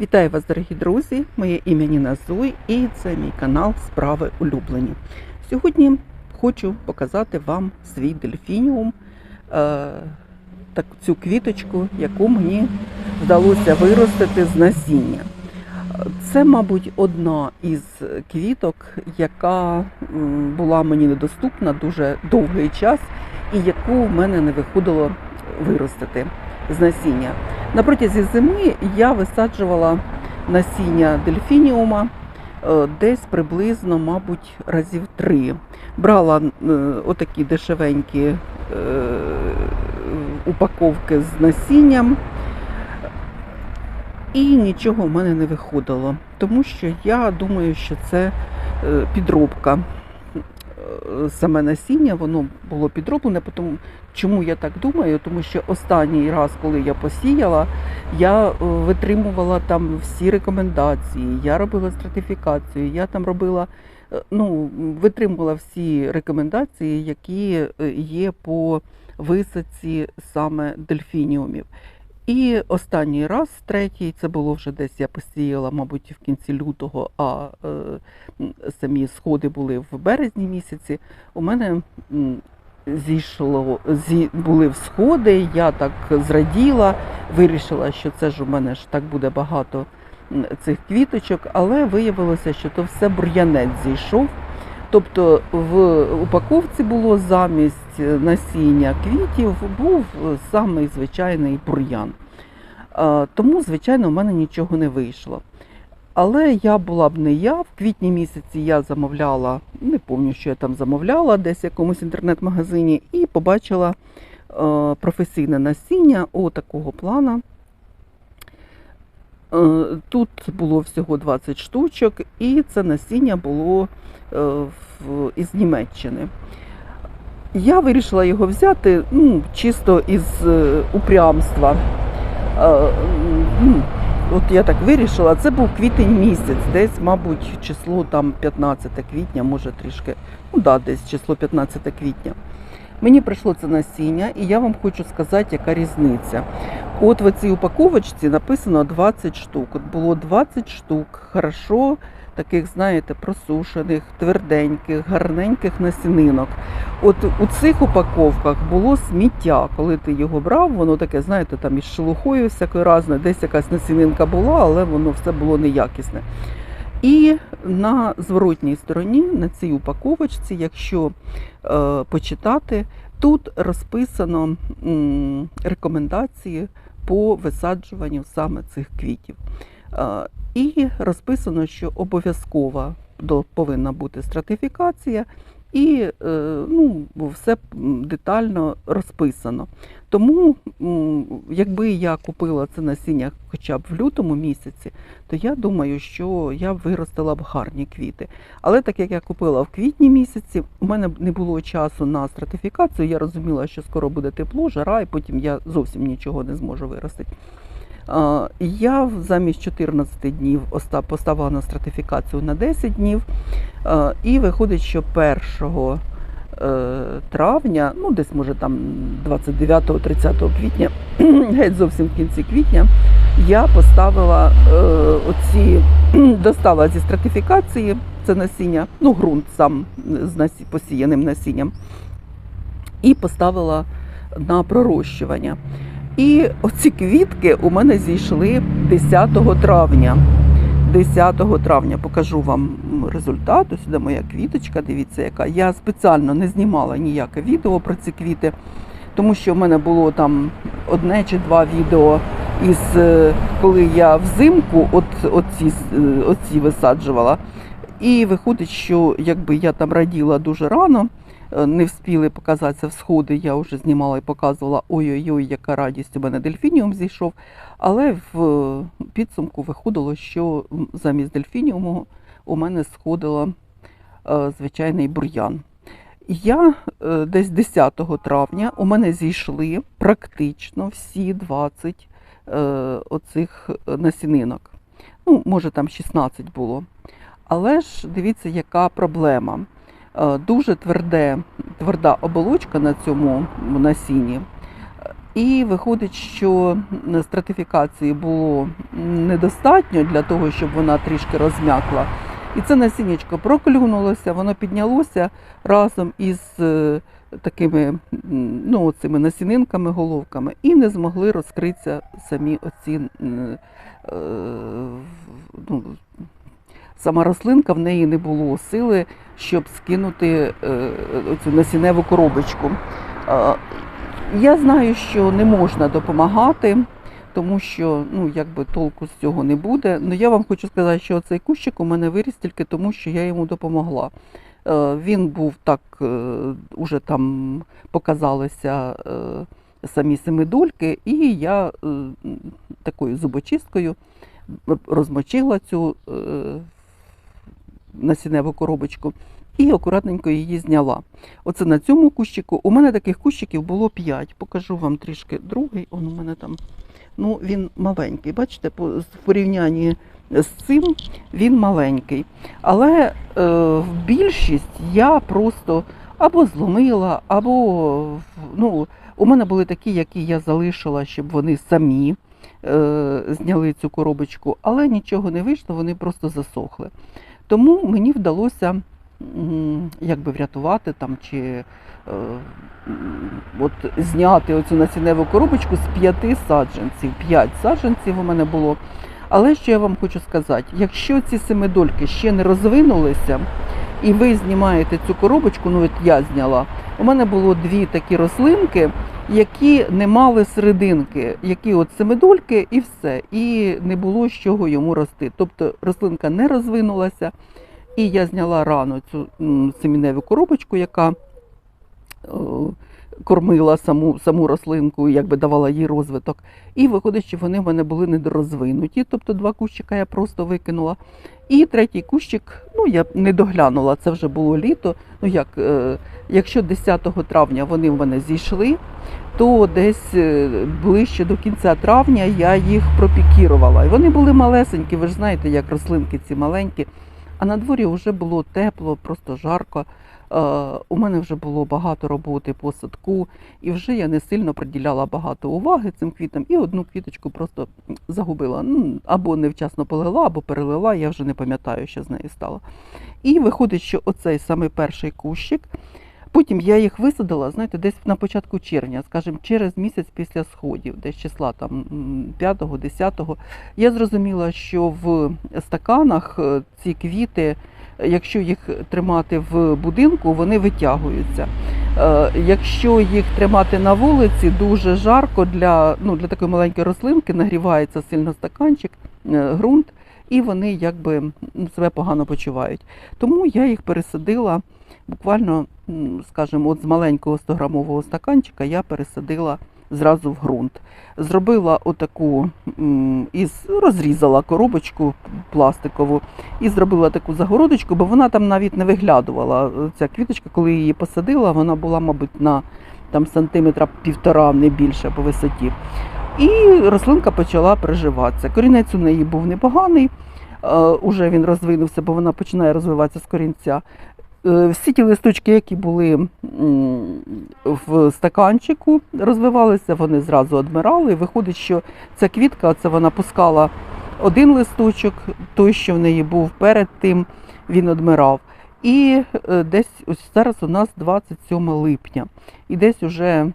Вітаю вас, дорогі друзі! Моє ім'я Ніна Зуй і це мій канал Справи улюблені. Сьогодні хочу показати вам свій дельфініум, е, цю квіточку, яку мені вдалося виростити з насіння. Це, мабуть, одна із квіток, яка була мені недоступна дуже довгий час і яку в мене не виходило виростити з насіння. На протязі зими я висаджувала насіння дельфініума е, десь приблизно, мабуть, разів три. Брала е, отакі дешевенькі е, упаковки з насінням. І нічого в мене не виходило, тому що я думаю, що це підробка. Саме насіння, воно було підроблене. Тому, чому я так думаю? Тому що останній раз, коли я посіяла, я е, витримувала там всі рекомендації, я робила стратифікацію, я там робила, е, ну, витримувала всі рекомендації, які е, є по висадці саме дельфініумів. І останній раз, третій, це було вже десь я посіяла, мабуть, в кінці лютого, а е, самі сходи були в березні місяці. У мене зійшло, зі, були всходи, я так зраділа, вирішила, що це ж у мене ж так буде багато цих квіточок, але виявилося, що то все бур'янець зійшов. Тобто в упаковці було замість насіння квітів був самий звичайний бур'ян. Тому, звичайно, в мене нічого не вийшло. Але я була б не я. В квітні місяці я замовляла, не пам'ятаю, що я там замовляла, десь в якомусь інтернет-магазині, і побачила е, професійне насіння о такого плана. Е, Тут було всього 20 штучок, і це насіння було е, із Німеччини. Я вирішила його взяти ну, чисто із е, упрямства. От я так вирішила, це був квітень місяць, десь, мабуть, число там 15 квітня, може трішки, ну да, десь число 15 квітня. Мені прийшло це насіння, і я вам хочу сказати, яка різниця. От в цій упаковочці написано 20 штук. От було 20 штук, хорошо, таких, знаєте, просушених, тверденьких, гарненьких насінинок. От у цих упаковках було сміття. Коли ти його брав, воно таке, знаєте, там із шелухою всякою разною, десь якась насінинка була, але воно все було неякісне. І на зворотній стороні, на цій упаковочці, якщо е, почитати, тут розписано рекомендації по висаджуванню саме цих квітів. Е, і розписано, що обов'язково повинна бути стратифікація, і е, ну, все детально розписано. Тому, якби я купила це насіння хоча б в лютому місяці, то я думаю, що я виростила б гарні квіти. Але так як я купила в квітні місяці, у мене не було часу на стратифікацію. Я розуміла, що скоро буде тепло, жара, і потім я зовсім нічого не зможу виростити. А, Я замість 14 днів поставила на стратифікацію на 10 днів. І виходить, що 1 е, травня, ну десь може там 29-30 квітня, геть зовсім в кінці квітня, я поставила е, оці, достала зі стратифікації це насіння, ну ґрунт сам з посіяним насінням, і поставила на пророщування. І оці квітки у мене зійшли 10 травня. 10 травня покажу вам результат. Ось сюди моя квіточка. Дивіться, яка. Я спеціально не знімала ніяке відео про ці квіти, тому що в мене було там одне чи два відео із е, коли я взимку от, оці, е, оці висаджувала. І виходить, що якби я там раділа дуже рано, не встигли показатися всходи, я вже знімала і показувала ой-ой-ой, яка радість у мене дельфініум зійшов. Але в е, підсумку виходило, що замість дельфініуму у мене сходила е, звичайний бур'ян. Я е, десь 10 травня у мене зійшли практично всі 20 е, оцих е, насінинок. Ну, може, там 16 було. Але ж дивіться, яка проблема. Е, Дуже тверде, тверда оболочка на цьому насінні. І виходить, що стратифікації було недостатньо для того, щоб вона трішки розм'якла. І це насіннячко проклюнулося, воно піднялося разом із е, такими ну, цими насінинками, головками, і не змогли розкритися самі оці. е, ну, сама рослинка, в неї не було сили, щоб скинути е, цю насінневу коробочку. Я знаю, що не можна допомагати, тому що ну, якби толку з цього не буде. Ну я вам хочу сказати, що цей кущик у мене виріс тільки тому, що я йому допомогла. Е, Він був так, е, уже там показалися самі семидольки, і я такою зубочисткою розмочила цю насінневу коробочку і акуратненько її зняла. Оце на цьому кущику. У мене таких кущиків було 5. Покажу вам трішки другий. Он у мене там. Ну, він маленький. Бачите, в порівнянні з цим він маленький. Але е, більшість я просто або зломила, або ну, у мене були такі, які я залишила, щоб вони самі е, зняли цю коробочку, але нічого не вийшло, вони просто засохли. Тому мені вдалося якби врятувати там чи е, от зняти оцю насінневу коробочку з п'яти саджанців. П'ять саджанців у мене було. Але що я вам хочу сказати, якщо ці семидольки ще не розвинулися, і ви знімаєте цю коробочку, ну от я зняла, у мене було дві такі рослинки, які не мали серединки, які от семидольки і все, і не було з чого йому рости. Тобто рослинка не розвинулася, і я зняла рано цю семіневу коробочку, яка кормила саму, саму рослинку, якби давала їй розвиток. І виходить, що вони в мене були недорозвинуті, тобто два кущика я просто викинула. І третій кущик, ну я не доглянула, це вже було літо. Ну як, е, якщо 10 травня вони в мене зійшли, то десь е, ближче до кінця травня я їх пропікірувала. І вони були малесенькі, ви ж знаєте, як рослинки ці маленькі. А на дворі вже було тепло, просто жарко. Е, У мене вже було багато роботи по садку, і вже я не сильно приділяла багато уваги цим квітам, і одну квіточку просто загубила. Ну, або невчасно полила, або перелила, я вже не пам'ятаю, що з нею стало. І виходить, що оцей саме перший кущик. Потім я їх висадила, знаєте, десь на початку червня, скажімо, через місяць після сходів, десь числа там 5-го, 10-го. Я зрозуміла, що в стаканах е, ці квіти, якщо їх тримати в будинку, вони витягуються. Е, Якщо їх тримати на вулиці, дуже жарко для, ну, для такої маленької рослинки, нагрівається сильно стаканчик, е, ґрунт, і вони якби себе погано почувають. Тому я їх пересадила буквально, скажімо, от з маленького 100-грамового стаканчика я пересадила зразу в ґрунт. Зробила отаку із розрізала коробочку пластикову і зробила таку загородочку, бо вона там навіть не виглядувала. Ця квіточка, коли її посадила, вона була, мабуть, на там сантиметра півтора, не більше по висоті. І рослинка почала приживатися. Корінець у неї був непоганий, е, уже він розвинувся, бо вона починає розвиватися з корінця. Е, Всі ті листочки, які були в стаканчику, розвивалися, вони зразу одмирали. І виходить, що ця квітка, це вона пускала один листочок, той, що в неї був перед тим, він одмирав. І е, десь ось зараз у нас 27 липня. І десь уже,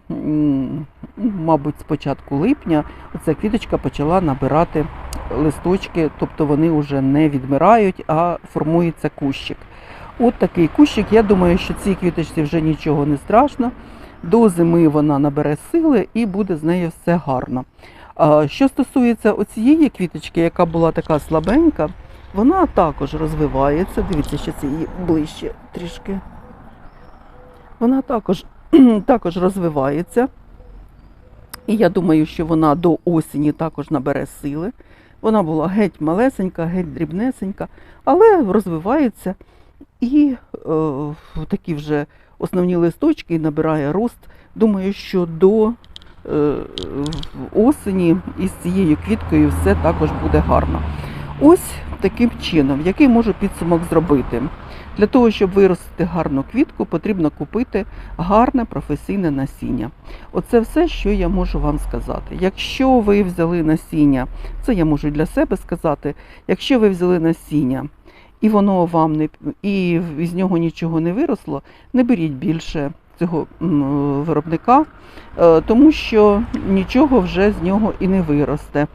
мабуть, з початку липня ця квіточка почала набирати листочки, тобто вони вже не відмирають, а формується кущик. От такий кущик. Я думаю, що цій квіточці вже нічого не страшно. До зими вона набере сили і буде з нею все гарно. Що стосується оцієї квіточки, яка була така слабенька, вона також розвивається. Дивіться, що це її ближче трішки. Вона також, також розвивається. І я думаю, що вона до осені також набере сили. Вона була геть малесенька, геть дрібнесенька, але розвивається і е, такі вже основні листочки набирає рост. Думаю, що до е, осені із цією квіткою все також буде гарно. Ось таким чином, який можу підсумок зробити. Для того, щоб виростити гарну квітку, потрібно купити гарне професійне насіння. Оце все, що я можу вам сказати. Якщо ви взяли насіння, це я можу для себе сказати, якщо ви взяли насіння і воно вам не і з нього нічого не виросло, не беріть більше цього виробника, е, тому що нічого вже з нього і не виросте.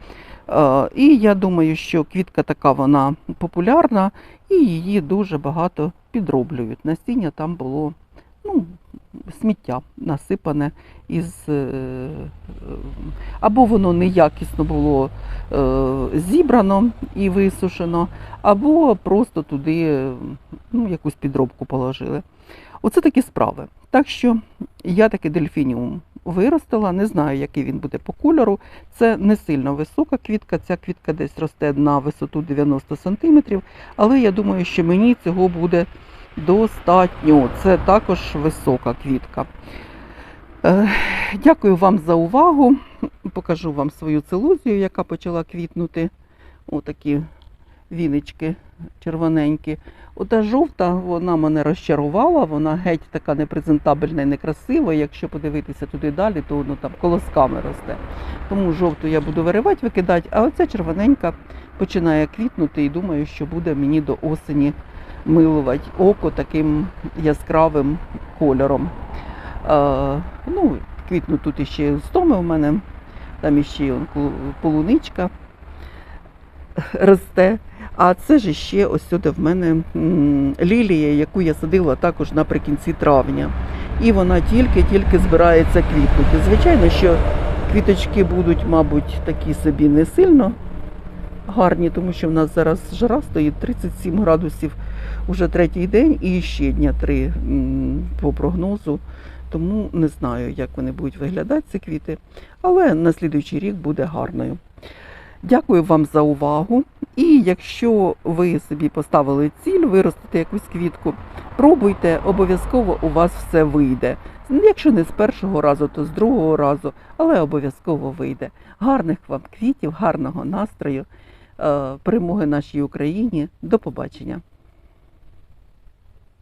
Е, І я думаю, що квітка така вона популярна, і її дуже багато підроблюють. Насіння там було ну, сміття насипане із е, або воно неякісно було е, зібрано і висушено, або просто туди ну, якусь підробку положили. Оце такі справи. Так що я таки дельфініум виростила, не знаю, який він буде по кольору. Це не сильно висока квітка, ця квітка десь росте на висоту 90 см, але я думаю, що мені цього буде достатньо. Це також висока квітка. Е, Дякую вам за увагу. Покажу вам свою целузію, яка почала квітнути. Отакі віночки червоненькі. Ота жовта, вона мене розчарувала, вона геть така непрезентабельна і некрасива. Якщо подивитися туди далі, то воно там колосками росте. Тому жовту я буду виривати, викидати, а оця червоненька починає квітнути і думаю, що буде мені до осені милувати око таким яскравим кольором. Е, ну, квітнуть тут іще стоми у мене, там іще полуничка росте. А це ж ще ось сюди в мене лілія, яку я садила також наприкінці травня. І вона тільки-тільки збирається квітнути. Звичайно, що квіточки будуть, мабуть, такі собі не сильно гарні, тому що в нас зараз жара стоїть 37 градусів уже третій день і ще дня три по прогнозу. Тому не знаю, як вони будуть виглядати, ці квіти. Але на слідуючий рік буде гарною. Дякую вам за увагу. І якщо ви собі поставили ціль виростити якусь квітку, пробуйте, обов'язково у вас все вийде. Якщо не з першого разу, то з другого разу, але обов'язково вийде. Гарних вам квітів, гарного настрою, е, перемоги нашій Україні. До побачення.